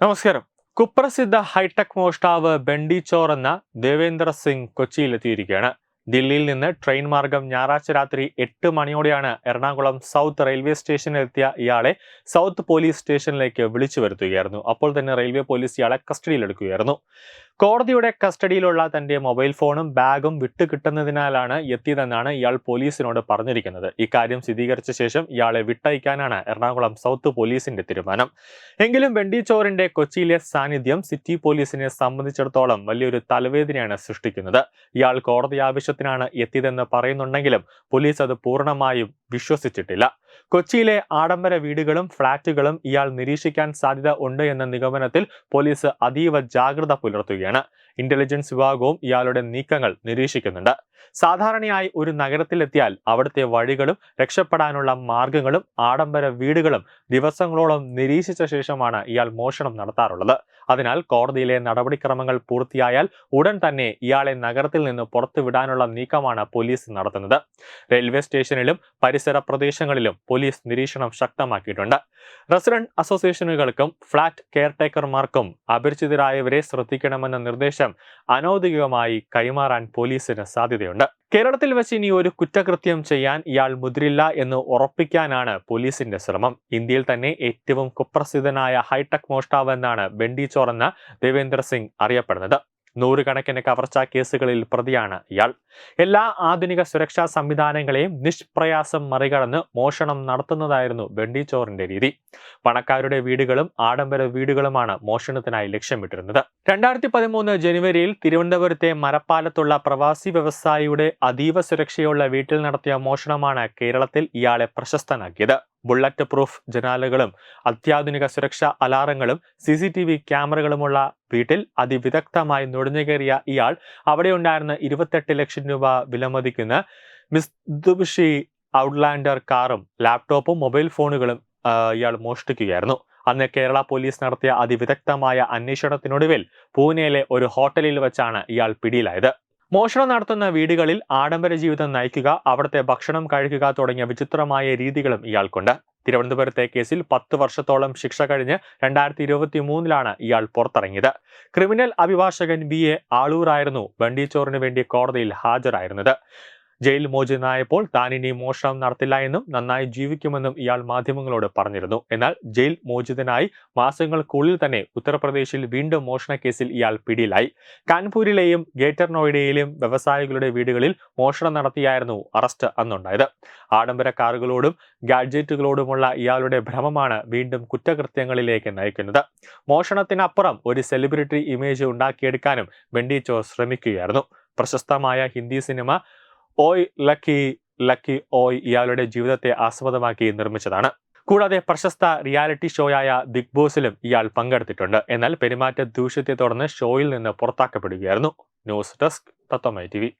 നമസ്കാരം. കുപ്രസിദ്ധ ഹൈടെക് മോഷ്ടാവ് ബെണ്ടി എന്ന ദേവേന്ദ്ര സിംഗ് കൊച്ചിയിലെത്തിയിരിക്കുകയാണ്. ദില്ലിയിൽ നിന്ന് ട്രെയിൻ മാർഗം ഞായറാഴ്ച രാത്രി എട്ട് മണിയോടെയാണ് എറണാകുളം സൗത്ത് റെയിൽവേ സ്റ്റേഷനിലെത്തിയ ഇയാളെ സൗത്ത് പോലീസ് സ്റ്റേഷനിലേക്ക് വിളിച്ചു വരുത്തുകയായിരുന്നു. അപ്പോൾ തന്നെ റെയിൽവേ പോലീസ് ഇയാളെ കസ്റ്റഡിയിലെടുക്കുകയായിരുന്നു. കോടതിയുടെ കസ്റ്റഡിയിലുള്ള തന്റെ മൊബൈൽ ഫോണും ബാഗും വിട്ടുകിട്ടുന്നതിനാലാണ് എത്തിയതെന്നാണ് ഇയാൾ പോലീസിനോട് പറഞ്ഞിരിക്കുന്നത്. ഇക്കാര്യം സ്ഥിരീകരിച്ച ശേഷം ഇയാളെ വിട്ടയക്കാനാണ് എറണാകുളം സൗത്ത് പോലീസിന്റെ തീരുമാനം. എങ്കിലും വെണ്ടിച്ചോറിന്റെ കൊച്ചിയിലെ സാന്നിധ്യം സിറ്റി പോലീസിനെ സംബന്ധിച്ചിടത്തോളം വലിയൊരു തലവേദനയാണ് സൃഷ്ടിക്കുന്നത്. ഇയാൾ കോടതി ആവശ്യത്തിനാണ് എത്തിയതെന്ന് പറയുന്നുണ്ടെങ്കിലും പോലീസ് അത് പൂർണമായും വിശ്വസിച്ചിട്ടില്ല. കൊച്ചിയിലെ ആഡംബര വീടുകളും ഫ്ളാറ്റുകളും ഇയാൾ നിരീക്ഷിക്കാൻ സാധ്യത ഉണ്ട് എന്ന നിഗമനത്തിൽ പോലീസ് അതീവ ജാഗ്രത പുലർത്തുകയാണ്. ഇന്റലിജൻസ് വിഭാഗവും ഇയാളുടെ നീക്കങ്ങൾ നിരീക്ഷിക്കുന്നുണ്ട്. സാധാരണയായി ഒരു നഗരത്തിലെത്തിയാൽ അവിടുത്തെ വഴികളും രക്ഷപ്പെടാനുള്ള മാർഗങ്ങളും ആഡംബര വീടുകളും ദിവസങ്ങളോളം നിരീക്ഷിച്ച ശേഷമാണ് ഇയാൾ മോഷണം നടത്താറുള്ളത്. അതിനാൽ കോടതിയിലെ നടപടിക്രമങ്ങൾ പൂർത്തിയായാൽ ഉടൻ തന്നെ ഇയാളെ നഗരത്തിൽ നിന്ന് പുറത്തുവിടാനുള്ള നീക്കമാണ് പോലീസ് നടത്തുന്നത്. റെയിൽവേ സ്റ്റേഷനിലും പരിസര പ്രദേശങ്ങളിലും പോലീസ് നിരീക്ഷണം ശക്തമാക്കിയിട്ടുണ്ട്. റെസിഡന്റ് അസോസിയേഷനുകൾക്കും ഫ്ളാറ്റ് കെയർടേക്കർമാർക്കും അപരിചിതരായവരെ ശ്രദ്ധിക്കണമെന്ന നിർദ്ദേശം അനൌദ്യോഗികമായി കൈമാറാൻ പോലീസിന് സാധ്യതയുണ്ട്. കേരളത്തിൽ വെച്ച് ഇനി ഒരു കുറ്റകൃത്യം ചെയ്യാൻ ഇയാൾ മുതിരില്ല എന്ന് ഉറപ്പിക്കാനാണ് പോലീസിന്റെ ശ്രമം. ഇന്ത്യയിൽ തന്നെ ഏറ്റവും കുപ്രസിദ്ധനായ ഹൈടെക് മോഷ്ടാവ് എന്നാണ് ബെണ്ടി ചോർ എന്ന ദേവേന്ദ്ര സിംഗ് അറിയപ്പെടുന്നത്. നൂറുകണക്കിന് കവർച്ചാ കേസുകളിൽ പ്രതിയാണ് ഇയാൾ. എല്ലാ ആധുനിക സുരക്ഷാ സംവിധാനങ്ങളെയും നിഷ്പ്രയാസം മറികടന്ന് മോഷണം നടത്തുന്നതായിരുന്നു ബെണ്ടി ചോറിന്റെ രീതി. പണക്കാരുടെ വീടുകളും ആഡംബര വീടുകളുമാണ് മോഷണത്തിനായി ലക്ഷ്യമിട്ടിരുന്നത്. രണ്ടായിരത്തി പതിമൂന്ന് ജനുവരിയിൽ തിരുവനന്തപുരത്തെ മരപ്പാലത്തുള്ള പ്രവാസി വ്യവസായിയുടെ അതീവ സുരക്ഷയുള്ള വീട്ടിൽ നടത്തിയ മോഷണമാണ് കേരളത്തിൽ ഇയാളെ പ്രശസ്തനാക്കിയത്. ബുള്ളറ്റ് പ്രൂഫ് ജനാലകളും അത്യാധുനിക സുരക്ഷാ അലാറങ്ങളും സി സി ടി വി ക്യാമറകളുമുള്ള വീട്ടിൽ അതിവിദഗ്ധമായി നുഴഞ്ഞുകയറിയ ഇയാൾ അവിടെ ഉണ്ടായിരുന്ന ഇരുപത്തെട്ട് ലക്ഷം രൂപ വിലമതിക്കുന്ന മിസ്തുബിഷി ഔട്ട്ലാൻഡർ കാറും ലാപ്ടോപ്പും മൊബൈൽ ഫോണുകളും ഇയാൾ മോഷ്ടിക്കുകയായിരുന്നു. അന്ന് കേരള പോലീസ് നടത്തിയ അതിവിദഗ്ധമായ അന്വേഷണത്തിനൊടുവിൽ പൂനെയിലെ ഒരു ഹോട്ടലിൽ വെച്ചാണ് ഇയാൾ പിടിയിലായത്. മോഷണം നടത്തുന്ന വീടുകളിൽ ആഡംബര ജീവിതം നയിക്കുക അവിടുത്തെ ഭക്ഷണം കഴിക്കുക തുടങ്ങിയ വിചിത്രമായ രീതികളും ഇയാൾക്കുണ്ട്. തിരുവനന്തപുരത്തെ കേസിൽ പത്ത് വർഷത്തോളം ശിക്ഷ കഴിഞ്ഞ് രണ്ടായിരത്തി ഇരുപത്തി മൂന്നിലാണ് ഇയാൾ പുറത്തിറങ്ങിയത്. ക്രിമിനൽ അഭിഭാഷകൻ ബി എ ആളൂറായിരുന്നു ബണ്ടിച്ചോറിന് വേണ്ടി കോടതിയിൽ ഹാജരായിരുന്നത്. ജയിൽ മോചിതനായപ്പോൾ താൻ ഇനി മോഷണം നടത്തില്ല എന്നും നന്നായി ജീവിക്കുമെന്നും ഇയാൾ മാധ്യമങ്ങളോട് പറഞ്ഞിരുന്നു. എന്നാൽ ജയിൽ മോചിതനായി മാസങ്ങൾക്കുള്ളിൽ തന്നെ ഉത്തർപ്രദേശിൽ വീണ്ടും മോഷണ കേസിൽ ഇയാൾ പിടിയിലായി. കാൺപൂരിലെയും ഗേറ്റർ നോയിഡയിലെയും വ്യവസായികളുടെ വീടുകളിൽ മോഷണം നടത്തിയായിരുന്നു അറസ്റ്റ് അന്നുണ്ടായത്. ആഡംബര കാറുകളോടും ഗാഡ്ജറ്റുകളോടുമുള്ള ഇയാളുടെ ഭ്രമമാണ് വീണ്ടും കുറ്റകൃത്യങ്ങളിലേക്ക് നയിക്കുന്നത്. മോഷണത്തിനപ്പുറം ഒരു സെലിബ്രിറ്റി ഇമേജ് ഉണ്ടാക്കിയെടുക്കാനും വെണ്ടിച്ചോ ശ്രമിക്കുകയായിരുന്നു. പ്രശസ്തമായ ഹിന്ദി സിനിമ ഓയ് ലക്കി ലക്കി ഓയ് ഇയാളുടെ ജീവിതത്തെ ആസ്പദമാക്കി നിർമ്മിച്ചതാണ്. കൂടാതെ പ്രശസ്ത റിയാലിറ്റി ഷോയായ ബിഗ് ബോസിലും ഇയാൾ പങ്കെടുത്തിട്ടുണ്ട്. എന്നാൽ പെരുമാറ്റ ദൂഷ്യത്തെ തുടർന്ന് ഷോയിൽ നിന്ന് പുറത്താക്കപ്പെടുകയായിരുന്നു. News desk Tatwamayi T